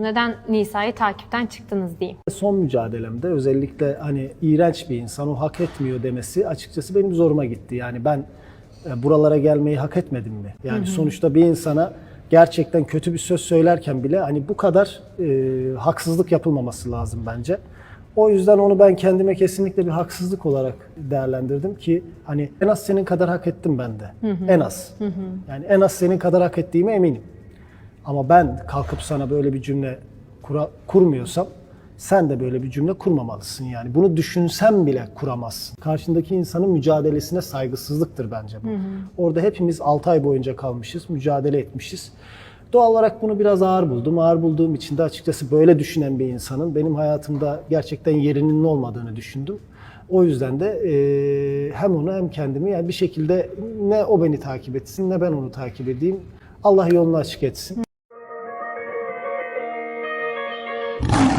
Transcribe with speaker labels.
Speaker 1: Neden Nisa'yı takipten çıktınız diyeyim.
Speaker 2: Son mücadelemde özellikle hani iğrenç bir insan o hak etmiyor demesi açıkçası benim zoruma gitti. Yani ben e, buralara gelmeyi hak etmedim mi? Yani sonuçta bir insana gerçekten kötü bir söz söylerken bile hani bu kadar e, haksızlık yapılmaması lazım bence. O yüzden onu ben kendime kesinlikle bir haksızlık olarak değerlendirdim ki hani en az senin kadar hak ettim ben de. En az. Yani en az senin kadar hak ettiğime eminim. Ama ben kalkıp sana böyle bir cümle kura- kurmuyorsam sen de böyle bir cümle kurmamalısın yani. Bunu düşünsen bile kuramazsın. Karşındaki insanın mücadelesine saygısızlıktır bence bu. Orada hepimiz 6 ay boyunca kalmışız, mücadele etmişiz. Doğal olarak bunu biraz ağır buldum. Ağır bulduğum için de açıkçası böyle düşünen bir insanın benim hayatımda gerçekten yerinin olmadığını düşündüm. O yüzden de eee, hem onu hem kendimi yani bir şekilde ne o beni takip etsin ne ben onu takip edeyim. Allah yolunu açık etsin. Thank you.